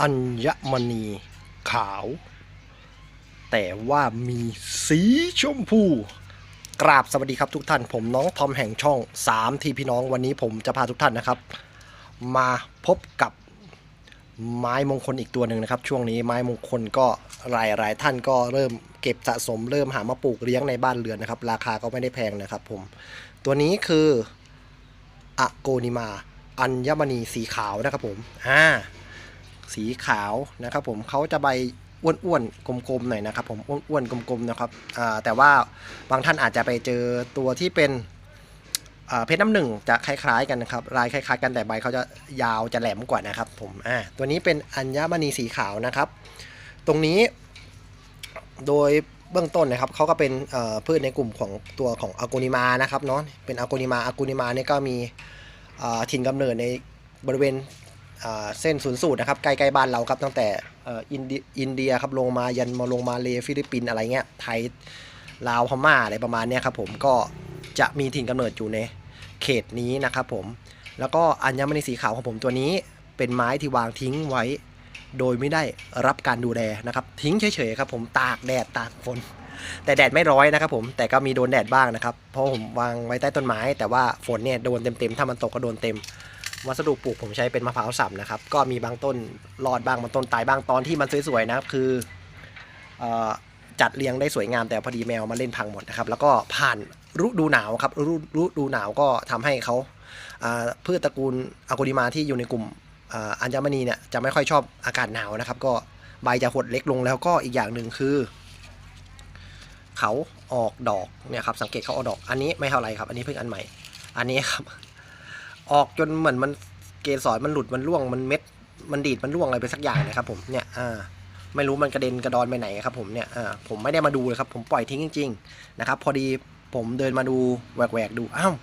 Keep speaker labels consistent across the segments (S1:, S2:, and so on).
S1: อัญมณีขาว แต่ว่ามีสีชมพู กราบสวัสดีครับทุกท่าน ผมน้องทอมแห่งช่อง 3 ทีพี่น้องวันนี้ผมจะพาทุกท่านนะครับ มาพบกับไม้มงคลอีกตัวหนึ่งนะครับ ช่วงนี้ไม้มงคลก็หลายหลายท่านก็เริ่มเก็บสะสมเริ่มหามาปลูกเลี้ยงในบ้านเรือนนะครับ ราคาก็ไม่ได้แพงนะครับผม ตัวนี้คืออะโกนิมา อัญมณีสีขาวนะครับผมอ่า สีขาวนะครับผมเขาจะใบอ้วนๆกลมๆหน่อยนะครับผมอ้วนๆกลมๆนะครับแต่ว่าบางท่านอาจจะไปเจอตัวที่เป็นเพชรน้ำหนึ่งจะคล้ายๆกันนะครับลายคล้ายๆ กันแต่ใบเขาจะยาวจะแหลมกว่านะครับผมอ่าตัวนี้เป็นอัญมณีสีขาวนะครับ ตรงนี้โดยเบื้องต้นนะครับเขาก็เป็นพืชในกลุ่มของตัวของอากูนิมานะครับเนาะเป็นอากูนิมาอากูนิมาเนี่ยก็มีถิ่นกำเนิดในบริเวณ เส้นศูนย์สูตรนะครับใกล้ๆบ้านเราครับตั้งแต่อินเดียครับลงมายันมาลงมาเลฟิลิปปินอะไรเงี้ยไทยลาวพม่าอะไรประมาณเนี้ยครับผมก็จะมีถิ่นกำเนิดอยู่ในเขตนี้นะครับผมแล้วก็อัญมณีสีขาวของผมตัวนี้เป็นไม้ที่วางทิ้งไว้ โดยไม่ได้รับการดูแลนะครับ ทิ้งเฉยๆครับผมตากแดดตากฝนแต่แดดไม่ร้อยนะครับผมแต่ก็มีโดนแดดบ้างนะครับ เพราะผมวางไว้ใต้ต้นไม้ แต่ว่าฝนเนี่ยโดนเต็มๆถ้ามันตกก็โดนเต็ม วัสดุปลูกผมใช้เป็นมะพร้าวสับนะครับ ก็มีบางต้นรอดบางบางต้นตายบางตอนที่มันสวยๆนะครับคืออจัดเรียงได้สวยงามแต่พอดีแมวมาเล่นพังหมดนะครับ แล้วก็ผ่านฤดูหนาวครับฤฤดูหนาวก็ทำให้เขาพืชตระกูลอะโกนิมาที่อยู่ในกลุ่มอ่าอัญมณีเนี่ยจะไม่ค่อยชอบอากาศหนาวนะครับ ก็ใบจะหดเล็กลงแล้วก็อีกอย่างหนึ่งคือเขาออกดอกเนี่ยครับสังเกตเขาออกดอกอันนี้ไม่เท่าไรครับ อันนี้เพิ่งอันใหม่ อันนี้ครับ ออกจนเหมือนมันเกสรมันหลุดมันร่วงมันเม็ด มันดีดมันร่วงอะไรไปสักอย่างนะครับผมเนี่ยอ่าไม่รู้มันกระเด็นกระดอนไปไหนครับผมเนี่ยอ่าผมไม่ได้มาดูเลยครับ ผมปล่อยทิ้งจริง ๆ นะครับ พอดีผมเดินมาดูแหวกๆดูอ้าว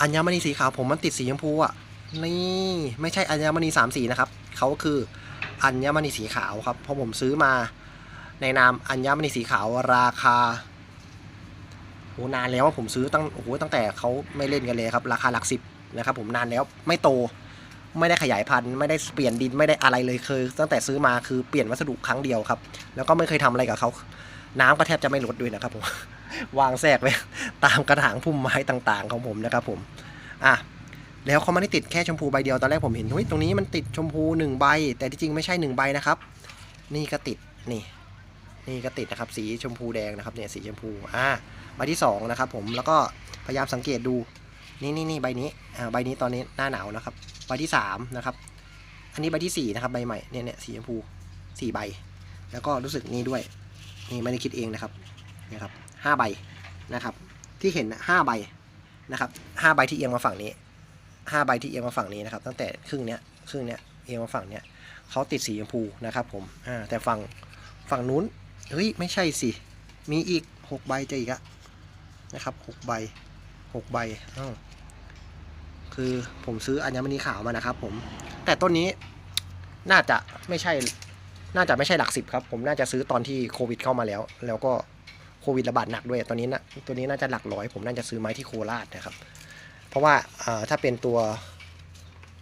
S1: อัญมณีสีขาวผมมันติดสีชมพูอะนี่ไม่ใช่อัญมณีสามสีนะครับเขาคืออัญมณีสีขาวครับเพราะผมซื้อมาในนามอัญมณีสีขาวราคาโหนานแล้วผมซื้อตั้งโอ้โหตั้งแต่เขาไม่เล่นกันเลยครับ ราคาหลักสิบ นะครับผมนานแล้วไม่โตไม่ได้ขยายพันธุ์ไม่ได้เปลี่ยนดินไม่ได้อะไรเลยเคยตั้งแต่ซื้อมาคือเปลี่ยนวัสดุครั้งเดียวครับ แล้วก็ไม่เคยทำอะไรกับเขาน้ำก็แทบจะไม่ลดด้วยนะครับผมวางแทรกไว้ตามกระถางพุ่มไม้ต่างๆ ของผมนะครับผมอะแล้วเขาไม่ได้ติดแค่ชมพูใบเดียวตอนแรกผมเห็นเฮ้ยตรงนี้มันติดชมพูหนึ่งใบ แต่ที่จริงไม่ใช่หนึ่งใบนะครับ นี่ก็ติดนี่ นี่ก็ติดนะครับสีชมพูแดงนะครับเนี่ยสีชมพูอ่าใบที่2นะครับผมแล้วก็พยายามสังเกตดู นี่นี่นี่ใบนี้อ่าใบนี้ตอนนี้หน้าหนาวนะครับ ใบที่3นะครับ อันนี้ใบที่ 4 นะครับ ใบใหม่เนี่ยเนี่ยสีชมพู4ใบ แล้วก็รู้สึกนี่ด้วย นี่ไม่ได้คิดเองนะครับนี่ยครับห้าใบนะครับ ที่เห็นห้าใบนะครับห้าใบที่เอียงมาฝั่งนี้ห้าใบที่เอียงมาฝั่งนี้นะครับ ตั้งแต่ครึ่งเนี้ยครึ่งเนี้ยเอียงมาฝั่งเนี้ยเขาติดสีชมพูนะครับ ผมอ่าแต่ฝั่งฝั่งนู้นเฮ้ยไม่ใช่สิมีอีกหกใบจะอีกอะนะครับหกใบหกใบอ้าว คือผมซื้ออัญมณีขาวมานะครับผม แต่ต้นนี้น่าจะไม่ใช่ น่าจะไม่ใช่หลักสิบครับ ผมน่าจะซื้อตอนที่โควิดเข้ามาแล้ว แล้วก็โควิดระบาดหนักด้วย ตอนนี้นะตัวนี้น่าจะหลักร้อย ผมน่าจะซื้อไม้ที่โคราชนะครับ เพราะว่าถ้าเป็นตัว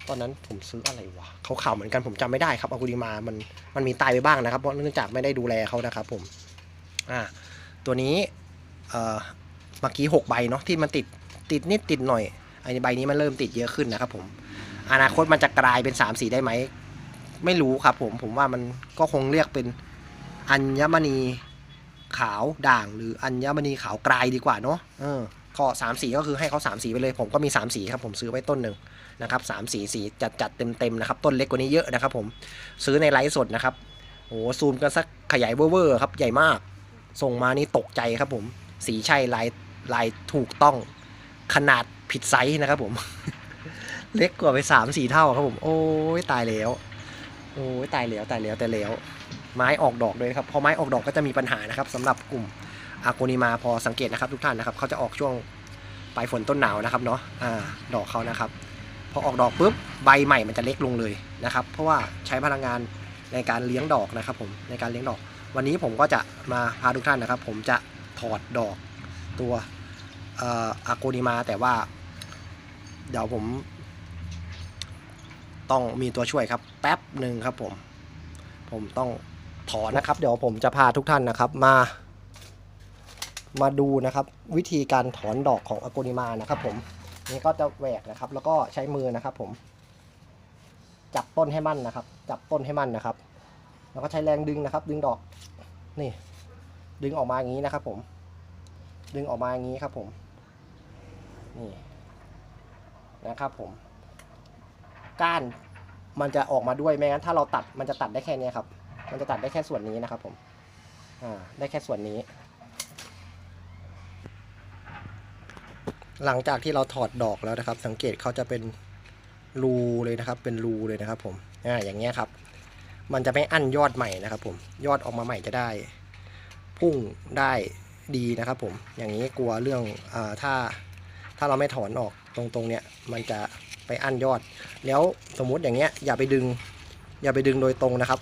S1: ตอนนั้นผมซื้ออะไรวะเขาข่าวเหมือนกันผมจำไม่ได้ครับอากุริมา มัน มันมีตายไปบ้างนะครับ เพราะเนื่องจากไม่ได้ดูแลเขานะครับผม อ่า ตัวนี้ เอ่อ เมื่อกี้หกใบเนาะที่มันติด ติดนิดติดหน่อย ไอ้ใบนี้มันเริ่มติดเยอะขึ้นนะครับผม อนาคตมันจะกลายเป็น3ามสีได้ไหม ไม่รู้ครับผม ผมว่ามันก็คงเรียกเป็นอัญมณีขาวด่างหรืออัญมณีขาวกลายดีกว่าเนาะเออก็สามสีก็คือให้เขาสามสีไปเลย ผมก็มีสามสีครับผมซื้อไว้ต้นหนึ่งนะครับสามสีสีจัดจัดเต็มเต็มนะครับต้นเล็กกว่านี้เยอะนะครับ ผมซื้อในไลฟ์สดนะครับโอ้ซูมกันสักขยายเวอร์ครับใหญ่มาก ส่งมานี่ตกใจครับผม สีใช่ลายลายถูกต้อง ขนาด ผิดไซส์นะครับผม เล็กกว่าไปสามสี่เท่าครับผม โอ้ยตายแล้ว โอ้ยตายแล้วตายแล้วแต่แล้ว ไม้ออกดอกด้วยครับพอไม้ออกดอกก็จะมีปัญหานะครับสำหรับกลุ่มอาโกนิมาพอสังเกตนะครับทุกท่านนะครับเขาจะออกช่วงปลายฝนต้นหนาวนะครับเนาะอ่าดอกเขานะครับ พอออกดอกปุ๊บใบใหม่มันจะเล็กลงเลยนะครับ เพราะว่าใช้พลังงานในการเลี้ยงดอกนะครับผมในการเลี้ยงดอก วันนี้ผมก็จะมาพาทุกท่านนะครับ ผมจะถอดดอกตัว อาโกนิมาแต่ว่า เดี๋ยวผม ต้องมีตัวช่วยครับ แป๊บหนึ่งครับผม ผมต้องถอนนะครับ เดี๋ยวผมจะพาทุกท่านนะครับมา มาดูนะครับ วิธีการถอนดอกของอโกนิมานะครับ ผมนี่ก็จะแหวกนะครับ แล้วก็ใช้มือนะครับ ผม จับต้นให้มั่นนะครับ จับต้นให้มั่นนะครับ แล้วก็ใช้แรงดึงนะครับ ดึงดอกนี่ ดึงออกมาอย่างนี้นะครับ ผม ดึงออกมาอย่างนี้ครับผม นี่นะครับผม ก้านมันจะออกมาด้วยไม่งั้นถ้าเราตัดมันจะตัดได้แค่นี้ครับ มันจะตัดได้แค่ส่วนนี้นะครับผมอ่าได้แค่ส่วนนี้ หลังจากที่เราถอดดอกแล้วนะครับ สังเกตเขาจะเป็นรูเลยนะครับ เป็นรูเลยนะครับ ผมอ่าอย่างเงี้ยครับ มันจะไม่อั้นยอดใหม่นะครับ ผมยอดออกมาใหม่จะได้ พุ่งได้ดีนะครับ ผมอย่างนี้กลัวเรื่องอถ้า ถ้าเราไม่ถอนออกตรงตรงๆเนี้ยมันจะไปอั้นยอด แล้วสมมุติอย่างเงี้ยอย่าไปดึง อย่าไปดึงโดยตรงนะครับ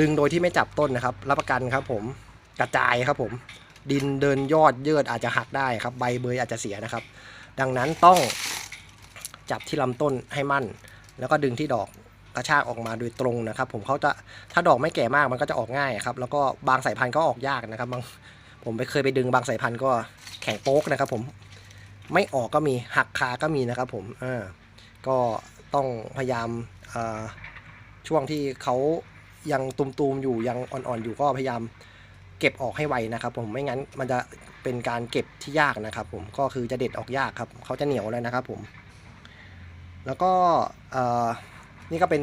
S1: ดึงโดยที่ไม่จับต้นนะครับ รับประกันครับผมกระจายครับผม ดินเดินยอดเยืดอาจจะหักได้ครับ ใบเบยอาจจะเสียนะครับ ดังนั้นต้องจับที่ลำต้นให้มั่น แล้วก็ดึงที่ดอกกระชากออกมาโดยตรงนะครับ ผมเขาจะถ้าดอกไม่แก่มากมันก็จะออกง่ายครับ แล้วก็บางสายพันธุ์ก็ออกยากนะครับบางผมไปเคยไปดึงบางสายพันธุ์ก็แข็งโป๊กนะครับ ผม ไม่ออกก็มีหักคาก็มีนะครับผมอ่าก็ต้องพยายามอ่าช่วงที่เขายังตุมๆอยู่ยังอ่อนๆอยู่ก็พยายามเก็บออกให้ไวนะครับ ผมไม่งั้นมันจะเป็นการเก็บที่ยากนะครับผมก็คือจะเด็ดออกยากครับเขาจะเหนียวแล้วนะครับผมแล้วก็อ่อนี่ก็เป็น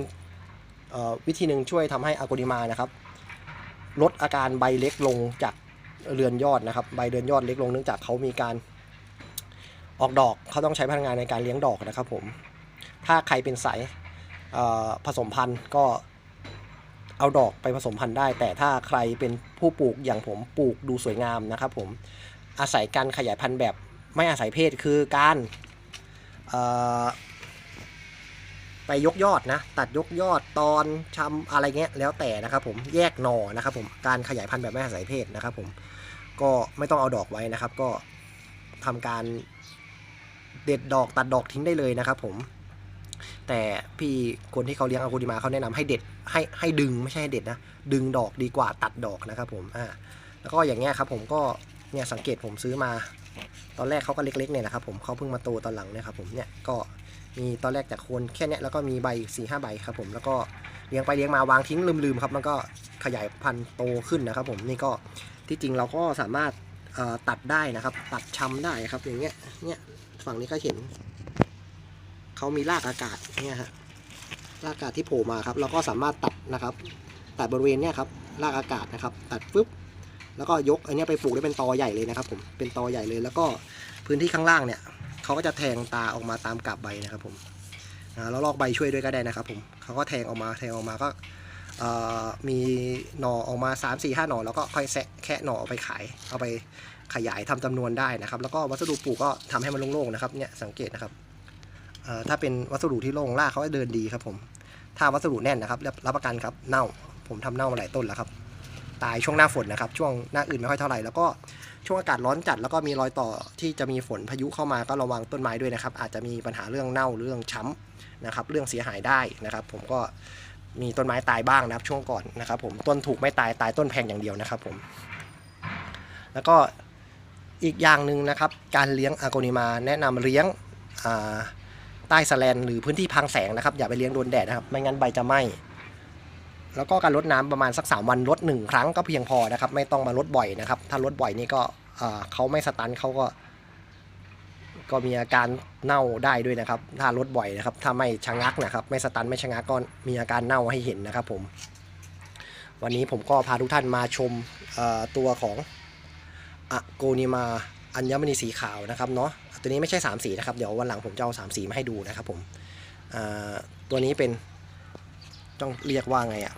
S1: วิธีหนึ่งช่วยทำให้อโกนิมานะครับ ลดอาการใบเล็กลงจากเรือนยอดนะครับ ใบเรือนยอดเล็กลงเนื่องจากเขามีการ ออกดอกเขาต้องใช้พลังงานในการเลี้ยงดอกนะครับผม ถ้าใครเป็นสายผสมพันธุ์ก็เอาดอกไปผสมพันธุ์ได้ แต่ถ้าใครเป็นผู้ปลูกอย่างผมปลูกดูสวยงามนะครับผมอาศัยการขยายพันธุ์แบบไม่อาศัยเพศคือการไปยกยอดนะ ตัดยกยอดตอนชำอะไรเงี้ยแล้วแต่นะครับผมแยกหน่อนะครับผมการขยายพันธุ์แบบไม่อาศัยเพศนะครับผมก็ไม่ต้องเอาดอกไว้นะครับ ก็ทำการ เด็ดดอกตัดดอกทิ้งได้เลยนะครับผมแต่พี่คนที่เขาเลี้ยงอากูดิมาเขาแนะนำให้เด็ดให้ให้ดึงไม่ใช่ให้เด็ดนะดึงดอกดีกว่าตัดดอกนะครับผมอ่าแล้วก็อย่างเงี้ยครับผมก็เนี่ยสังเกตผมซื้อมา ตอนแรกเขาก็เล็กๆเนี่ยนะครับผมเขาเพิ่งมาโตตอนหลังเนี่ยครับผมเนี่ยก็มีตอนแรกจากโคนแค่เนี้ยแล้วก็มีใบสี่ห้าใบครับผมแล้วก็เลี้ยงไปเลี้ยงมาวางทิ้งลืมๆครับมันก็ขยายพันธุ์โตขึ้นนะครับผมนี่ก็ที่จริงเราก็สามารถตัดได้นะครับ ตัดชำได้ครับอย่างเงี้ยเนี่ย ฝั่งนี้ก็เห็น เขามีรากอากาศเนี่ยฮะรากอากาศที่โผล่มาครับ เราก็สามารถตัดนะครับ ตัดบริเวณเนี่ยครับรากอากาศนะครับ ตัดปุ๊บแล้วก็ยกอันนี้ไปปลูกได้เป็นตอใหญ่เลยนะครับ ผมเป็นตอใหญ่เลย แล้วก็พื้นที่ข้างล่างเนี่ยเขาก็จะแทงตาออกมาตามกาบใบนะครับผมแล้วลอกใบช่วยด้วยก็ได้นะครับ ผมเขาก็แทงออกมาแทงออกมาก็มีหน่อออกมา3 4 5หน่อแล้วก็ค่อยแซะแคะหน่อเอาไปขายเอาไป ขยายทำจำนวนได้นะครับ แล้วก็วัสดุปลูกก็ทำให้มันโล่งๆนะครับเนี่ยสังเกตนะครับถ้าเป็นวัสดุที่โล่งรากเขาจะเดินดีครับผม ถ้าวัสดุแน่นนะครับรับรับประกันครับเน่าผมทำเน่ามาหลายต้นแล้วครับ ตายช่วงหน้าฝนนะครับ ช่วงหน้าอื่นไม่ค่อยเท่าไหร่แล้วก็ช่วงอากาศร้อนจัดแล้วก็มีรอยต่อที่จะมีฝนพายุเข้ามาก็ระวังต้นไม้ด้วยนะครับ อาจจะมีปัญหาเรื่องเน่าเรื่องช้ำนะครับ เรื่องเสียหายได้นะครับ ผมก็มีต้นไม้ตายบ้างนะครับ ช่วงก่อนนะครับ ผมต้นถูกไม่ตายตายต้นแพงอย่างเดียวนะครับ ผม แล้วก็ อีกอย่างหนึ่งนะครับ การเลี้ยงอาโกนิมา แนะนำเลี้ยงใต้สแลนหรือพื้นที่พังแสงนะครับ อย่าไปเลี้ยงโดนแดดนะครับ ไม่งั้นใบจะไหม้แล้วก็การลดน้ำประมาณสักสามวันลดหนึ่งครั้งก็เพียงพอนะครับ ไม่ต้องมาลดบ่อยนะครับ ถ้าลดบ่อยนี่ก็เขาไม่สตันเขาก็ ก็มีอาการเน่าได้ด้วยนะครับ ถ้าลดบ่อยนะครับ ถ้าไม่ชะงักนะครับ ไม่สตันไม่ชะงักก็มีอาการเน่าให้เห็นนะครับผม วันนี้ผมก็พาทุกท่านมาชมตัวของ อะโกนิมาอัญมณีสีขาวนะครับเนาะตัวนี้ไม่ใช่ 3 สีนะครับ เดี๋ยววันหลังผมจะเอา3สีมาให้ดูนะครับผมตัวนี้เป็นต้องเรียกว่าไงอะ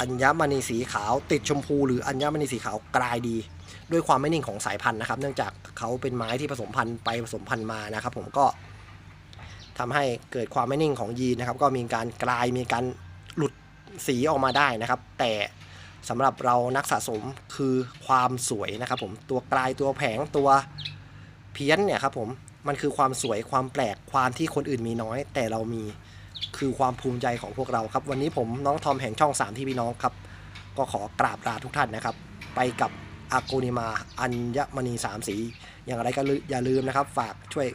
S1: อัญมณีสีขาวติดชมพู หรืออัญมณีสีขาวกลายดี ด้วยความไม่นิ่งของสายพันธุ์นะครับ เนื่องจากเขาเป็นไม้ที่ผสมพันธุ์ไปผสมพันธุ์มานะครับ ผมก็ทำให้เกิดความไม่นิ่งของยีนนะครับ ก็มีการกลายมีการหลุดสีออกมาได้นะครับ แต่ สำหรับเรานักสะสมคือความสวยนะครับผมตัวกลายตัวแผงตัวเพี้ยนเนี่ยครับผมมันคือความสวยความแปลกความที่คนอื่นมีน้อย แต่เรามีคือความภูมิใจของพวกเราครับ วันนี้ผมน้องทอมแห่งช่อง 3 ที่พี่น้องครับ ก็ขอกราบลาทุกท่านนะครับ ไปกับอากูนิมาอัญมณีสามสี อย่างไรก็อย่าลืมนะครับ ฝากช่วย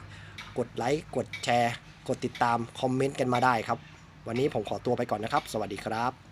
S1: กดไลค์กดแชร์ กดติดตามคอมเมนต์กันมาได้ครับ วันนี้ผมขอตัวไปก่อนนะครับ สวัสดีครับ